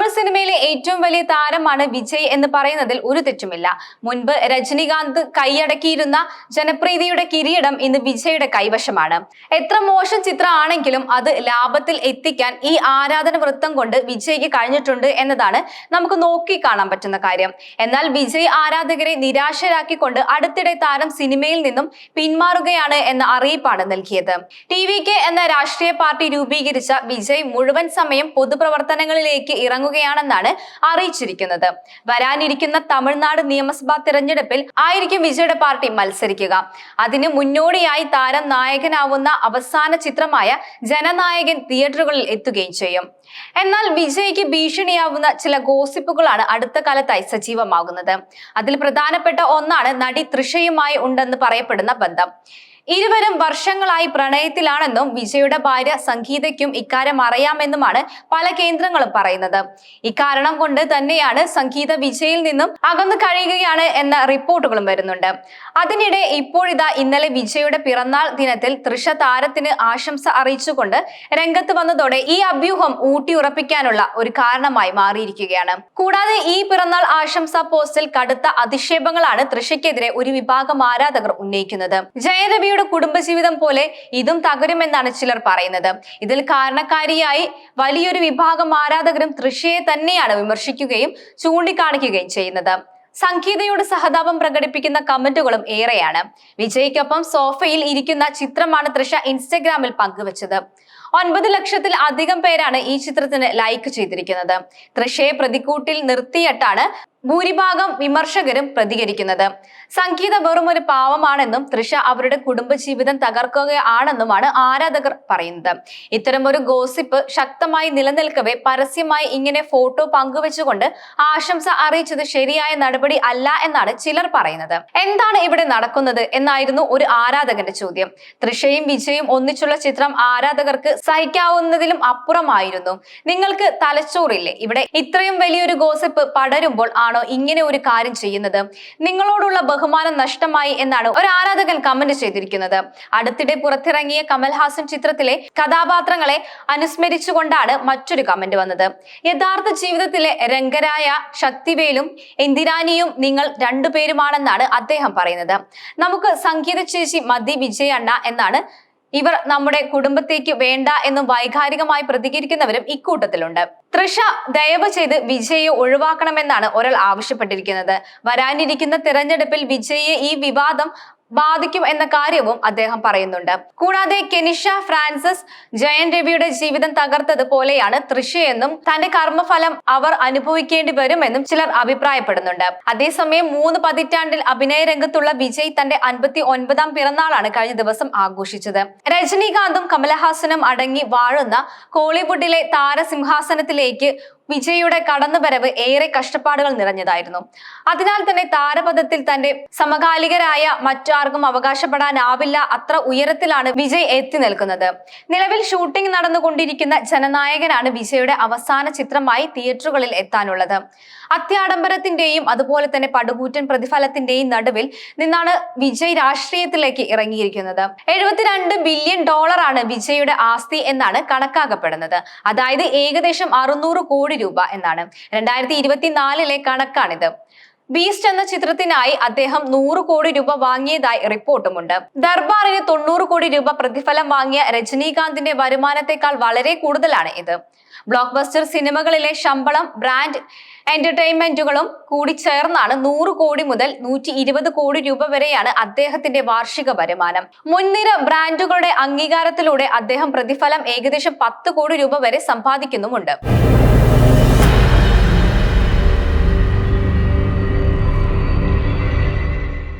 തമിഴ് സിനിമയിലെ ഏറ്റവും വലിയ താരമാണ് വിജയ് എന്ന് പറയുന്നതിൽ ഒരു തെറ്റുമില്ല. മുൻപ് രജനികാന്ത് കൈയടക്കിയിരുന്ന ജനപ്രീതിയുടെ കിരീടം ഇന്ന് വിജയുടെ കൈവശമാണ്. എത്ര മോശം ചിത്രമാണെങ്കിലും അത് ലാഭത്തിൽ എത്തിക്കാൻ ഈ ആരാധന വൃത്തം കൊണ്ട് വിജയ്ക്ക് കഴിഞ്ഞിട്ടുണ്ട് എന്നതാണ് നമുക്ക് നോക്കി കാണാൻ പറ്റുന്ന കാര്യം. എന്നാൽ വിജയ് ആരാധകരെ നിരാശരാക്കിക്കൊണ്ട് അടുത്തിടെ താരം സിനിമയിൽ നിന്നും പിന്മാറുകയാണ് എന്ന അറിയിപ്പാണ് നൽകിയത്. ടി എന്ന രാഷ്ട്രീയ പാർട്ടി രൂപീകരിച്ച വിജയ് മുഴുവൻ സമയം പൊതുപ്രവർത്തനങ്ങളിലേക്ക് ഇറങ്ങുകയാണെന്നാണ് അറിയിച്ചിരിക്കുന്നത്. വരാനിരിക്കുന്ന തമിഴ്നാട് നിയമസഭാ തിരഞ്ഞെടുപ്പിൽ ആയിരിക്കും വിജയുടെ പാർട്ടി മത്സരിക്കുക. അതിന് മുന്നോടിയായി താരം നായകനാവുന്ന അവസാന ചിത്രമായ ജനനായകൻ തിയേറ്ററുകളിൽ എത്തുകയും ചെയ്യും. എന്നാൽ വിജയ്ക്ക് ഭീഷണിയാവുന്ന ചില ഗോസിപ്പുകളാണ് അടുത്ത കാലത്തായി സജീവമാകുന്നത്. അതിൽ പ്രധാനപ്പെട്ട ഒന്നാണ് നടി തൃഷയുമായി ഉണ്ടെന്ന് പറയപ്പെടുന്ന ബന്ധം. ഇരുവരും വർഷങ്ങളായി പ്രണയത്തിലാണെന്നും വിജയുടെ ഭാര്യ സംഗീതയ്ക്കും ഇക്കാര്യം അറിയാമെന്നുമാണ് പല കേന്ദ്രങ്ങളും പറയുന്നത്. ഇക്കാരണം കൊണ്ട് തന്നെയാണ് സംഗീത വിജയിൽ നിന്നും അകന്നു കഴിയുകയാണ് എന്ന റിപ്പോർട്ടുകളും വരുന്നുണ്ട്. അതിനിടെ ഇപ്പോഴിതാ ഇന്നലെ വിജയുടെ പിറന്നാൾ ദിനത്തിൽ തൃഷ താരത്തിന് ആശംസ അറിയിച്ചുകൊണ്ട് രംഗത്ത് വന്നതോടെ ഈ അഭ്യൂഹം ഊട്ടിയുറപ്പിക്കാനുള്ള ഒരു കാരണമായി മാറിയിരിക്കുകയാണ്. കൂടാതെ ഈ പിറന്നാൾ ആശംസ പോസ്റ്റിൽ കടുത്ത അധിക്ഷേപങ്ങളാണ് തൃഷയ്ക്കെതിരെ ഒരു വിഭാഗം ആരാധകർ ഉന്നയിക്കുന്നത്. ജയരവിയുടെ കുടുംബജീവിതം പോലെ ഇതും തകരുമെന്നാണ് ചിലർ പറയുന്നത്. ഇതിൽ കാരണക്കാരിയായി വലിയൊരു വിഭാഗം ആരാധകരും തൃശയെ തന്നെയാണ് വിമർശിക്കുകയും ചൂണ്ടിക്കാണിക്കുകയും ചെയ്യുന്നത്. സംഗീതയോട് സഹതാപം പ്രകടിപ്പിക്കുന്ന കമന്റുകളും ഏറെയാണ്. വിജയ്ക്കൊപ്പം സോഫയിൽ ഇരിക്കുന്ന ചിത്രമാണ് തൃഷ ഇൻസ്റ്റഗ്രാമിൽ പങ്കുവച്ചത്. ഒൻപത് ലക്ഷത്തിൽ അധികം പേരാണ് ഈ ചിത്രത്തിന് ലൈക്ക് ചെയ്തിരിക്കുന്നത്. തൃഷയെ പ്രതിക്കൂട്ടിൽ നിർത്തിയിട്ടാണ് ഭൂരിഭാഗം വിമർശകരും പ്രതികരിക്കുന്നത്. സംഗീത വെറും ഒരു പാവമാണെന്നും തൃഷ അവരുടെ കുടുംബജീവിതം തകർക്കുകയാണെന്നുമാണ് ആരാധകർ പറയുന്നത്. ഇത്തരം ഒരു ഗോസിപ്പ് ശക്തമായി നിലനിൽക്കവേ പരസ്യമായി ഇങ്ങനെ ഫോട്ടോ പങ്കുവെച്ചുകൊണ്ട് ആശംസ അറിയിച്ചത് ശരിയായ നടപടി അല്ല എന്നാണ് ചിലർ പറയുന്നത്. എന്താണ് ഇവിടെ നടക്കുന്നത് എന്നായിരുന്നു ഒരു ആരാധകന്റെ ചോദ്യം. തൃഷയും വിജയും ഒന്നിച്ചുള്ള ചിത്രം ആരാധകർക്ക് സഹിക്കാവുന്നതിലും അപ്പുറമായിരുന്നു. നിങ്ങൾക്ക് തലച്ചോറില്ലേ? ഇവിടെ ഇത്രയും വലിയൊരു ഗോസിപ്പ് പടരുമ്പോൾ ആണോ ഇങ്ങനെ ഒരു കാര്യം ചെയ്യുന്നത്? നിങ്ങളോടുള്ള ബഹുമാനം നഷ്ടമായി എന്നാണ് ഒരു ആരാധകൻ കമന്റ് ചെയ്തിരിക്കുന്നത്. അടുത്തിടെ പുറത്തിറങ്ങിയ കമൽഹാസൻ ചിത്രത്തിലെ കഥാപാത്രങ്ങളെ അനുസ്മരിച്ചുകൊണ്ടാണ് മറ്റൊരു കമന്റ് വന്നത്. യഥാർത്ഥ ജീവിതത്തിലെ രംഗരായ ശക്തിവേലും ഇന്ദിരാനിയും നിങ്ങൾ രണ്ടുപേരുമാണെന്നാണ് അദ്ദേഹം പറയുന്നത്. നമുക്ക് സംഗീത ചേച്ചി മതി വിജയണ്ണ എന്നാണ് ഇവർ നമ്മുടെ കുടുംബത്തേക്ക് വേണ്ട എന്ന് വൈകാരികമായി പ്രതികരിക്കുന്നവരും ഇക്കൂട്ടത്തിലുണ്ട്. തൃഷ ദയവ് ചെയ്ത് വിജയെ ഒഴിവാക്കണമെന്നാണ് ഒരാൾ ആവശ്യപ്പെട്ടിരിക്കുന്നത്. വരാനിരിക്കുന്ന തിരഞ്ഞെടുപ്പിൽ വിജയെ ഈ വിവാദം ബാധിക്കും എന്ന കാര്യവും അദ്ദേഹം പറയുന്നുണ്ട്. കൂടാതെ കെനിഷ ഫ്രാൻസിസ് ജയൻ രവിയുടെ ജീവിതം തകർത്തത് പോലെയാണ് തൃശയെന്നും തന്റെ കർമ്മഫലം അവർ അനുഭവിക്കേണ്ടി വരുമെന്നും ചിലർ അഭിപ്രായപ്പെടുന്നുണ്ട്. അതേസമയം മൂന്ന് പതിറ്റാണ്ടിൽ അഭിനയ രംഗത്തുള്ള വിജയ് തന്റെ അൻപത്തി ഒൻപതാം പിറന്നാളാണ് കഴിഞ്ഞ ദിവസം ആഘോഷിച്ചത്. രജനീകാന്തും കമലഹാസനും അടങ്ങി വാഴുന്ന കോളിവുഡിലെ താരസിംഹാസനത്തിലേക്ക് വിജയുടെ കടന്നുവരവ് ഏറെ കഷ്ടപ്പാടുകൾ നിറഞ്ഞതായിരുന്നു. അതിനാൽ തന്നെ താരപഥത്തിൽ തന്റെ സമകാലികരായ മറ്റാർക്കും അവകാശപ്പെടാനാവില്ല അത്ര ഉയരത്തിലാണ് വിജയ് എത്തി നിൽക്കുന്നത്. നിലവിൽ ഷൂട്ടിംഗ് നടന്നുകൊണ്ടിരിക്കുന്ന ജനനായകനാണ് വിജയുടെ അവസാന ചിത്രമായി തിയേറ്ററുകളിൽ എത്താനുള്ളത്. അത്യാഡംബരത്തിന്റെയും അതുപോലെ തന്നെ പടുകൂറ്റൻ പ്രതിഫലത്തിന്റെയും നടുവിൽ നിന്നാണ് വിജയ് രാഷ്ട്രീയത്തിലേക്ക് ഇറങ്ങിയിരിക്കുന്നത്. എഴുപത്തിരണ്ട് ബില്യൺ ഡോളറാണ് വിജയുടെ ആസ്തി എന്നാണ് കണക്കാക്കപ്പെടുന്നത്. അതായത് ഏകദേശം അറുന്നൂറ് കോടി രൂപ എന്നാണ്. രണ്ടായിരത്തി ഇരുപത്തിനാലിലെ കണക്കാണിത്. ബീസ്റ്റ് എന്ന ചിത്രത്തിനായി അദ്ദേഹം നൂറ് കോടി രൂപ വാങ്ങിയതായി റിപ്പോർട്ടുമുണ്ട്. ദർബാറിന് തൊണ്ണൂറ് കോടി രൂപ പ്രതിഫലം വാങ്ങിയ രജനീകാന്തിന്റെ വരുമാനത്തെക്കാൾ വളരെ കൂടുതലാണ് ഇത്. ബ്ലോക്ക് ബസ്റ്റർ സിനിമകളിലെ ശമ്പളം ബ്രാൻഡ് എന്റർടൈൻമെന്റുകളും കൂടി ചേർന്നാണ് നൂറ് കോടി മുതൽ നൂറ്റി ഇരുപത് കോടി രൂപ വരെയാണ് അദ്ദേഹത്തിന്റെ വാർഷിക വരുമാനം. മുൻനിര ബ്രാൻഡുകളുടെ അംഗീകാരത്തിലൂടെ അദ്ദേഹം പ്രതിഫലം ഏകദേശം പത്ത് കോടി രൂപ വരെ സമ്പാദിക്കുന്നുമുണ്ട്.